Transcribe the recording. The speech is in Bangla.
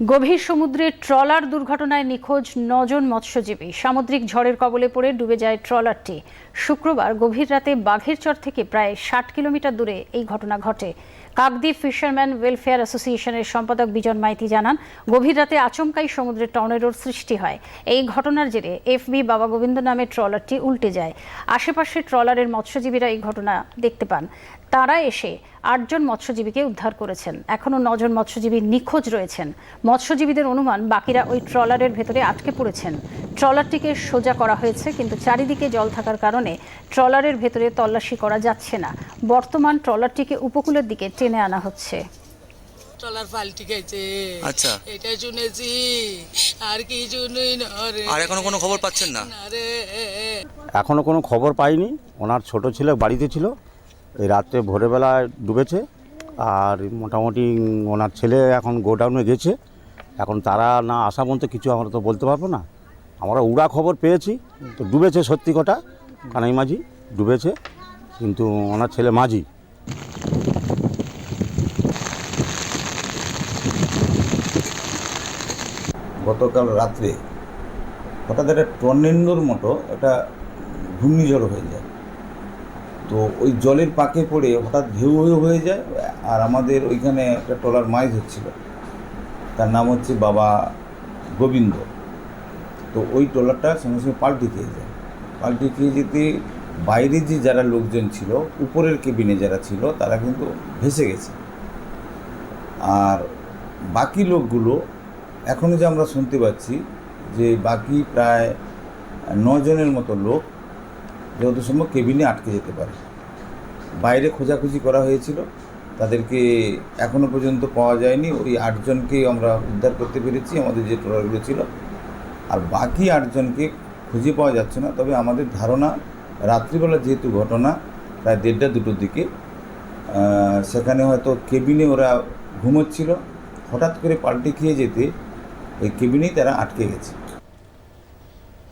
গভীর সমুদ্রে ট্রলার দুর্ঘটনায় নিখোঁজ নজন মৎস্যজীবী। সামুদ্রিক ঝড়ের কবলে পড়ে ডুবে যায় ট্রলারটি। শুক্রবার গভীর রাতে বাঘের চর থেকে প্রায় ষাট কিলোমিটার দূরে এই ঘটনা ঘটে। কাকদ্বীপ ফিশারম্যান ওয়েলফেয়ার অ্যাসোসিয়েশনের সম্পাদক বিজন মাইতি জানান, গভীর রাতে আচমকাই সমুদ্রে টর্নেডোর সৃষ্টি হয়। এই ঘটনার জেরে এফবি বাবা গোবিন্দ নামে ট্রলারটি উল্টে যায়। আশেপাশে ট্রলারের মৎস্যজীবীরা এই ঘটনা দেখতে পান। তারা এসে আটজন মৎস্যজীবীকে উদ্ধার করেছেন। এখনও নজন মৎস্যজীবী নিখোঁজ রয়েছেন। মৎস্যজীবীদের অনুমান, বাকিরা ওই ট্রলারের ভেতরে আটকে পড়েছেন। ট্রলারটিকে সোজা করা হয়েছে কিন্তু চারিদিকে জল থাকার কারণে ট্রলারের ভেতরে তল্লাশি করা যাচ্ছে না। বর্তমান ট্রলারটিকে উপকূলের দিকে টেনে আনা হচ্ছে। ট্রলার পাল্টি গেছে আচ্ছা। এটাই শুনেছি আর কি শুনুই না রে। আর এখনও কোনো খবর পাচ্ছেন না? না রে। এখনও কোনো খবর পাইনি। ওনার ছোট ছেলে বাড়িতে ছিল এই রাত্রে ভোরবেলায় ডুবেছে আর মোটামুটি ওনার ছেলে এখন গোডাউনে গেছে। এখন তারা না আসা পর্যন্ত কিছু আমরা তো বলতে পারব না। আমরা উড়া খবর পেয়েছি, তো ডুবেছে সত্যি কথা, কানাই মাঝি ডুবেছে, কিন্তু ওনার ছেলে মাঝি। গতকাল রাত্রে হঠাৎ একটা টর্নেন্ডোর মতো একটা ঘূর্ণিঝড় হয়ে যায়। তো ওই জলের পাকে পড়ে হঠাৎ ঢেউ হয়ে হয়ে যায় আর আমাদের ওইখানে একটা ট্রলার মাছ হচ্ছিল। তার নাম হচ্ছে বাবা গোবিন্দ। তো ওই ট্রলারটা সঙ্গে সঙ্গে পাল্টি খেয়ে যায়। পাল্টি খেয়ে যেতে বাইরে যে যারা লোকজন ছিল, উপরের কেবিনে যারা ছিল, তারা কিন্তু ভেসে গেছে। আর বাকি লোকগুলো এখনও যে আমরা শুনতে পাচ্ছি যে বাকি প্রায় নজনের মতো লোক যত সম্ভব কেবিনে আটকে যেতে পারে। বাইরে খোঁজাখুঁজি করা হয়েছিল, তাদেরকে এখনও পর্যন্ত পাওয়া যায়নি। ওই আটজনকেই আমরা উদ্ধার করতে পেরেছি। আমাদের যে ট্রলারগুলো ছিল আর বাকি আটজনকে খুঁজে পাওয়া যাচ্ছে না। তবে আমাদের ধারণা, রাত্রিবেলা যেহেতু ঘটনা, প্রায় দেড়টা দুটোর দিকে সেখানে হয়তো কেবিনে ওরা ঘুমোচ্ছিল। হঠাৎ করে পাল্টে খেয়ে যেতে এই কেবিনেই তারা আটকে গেছে।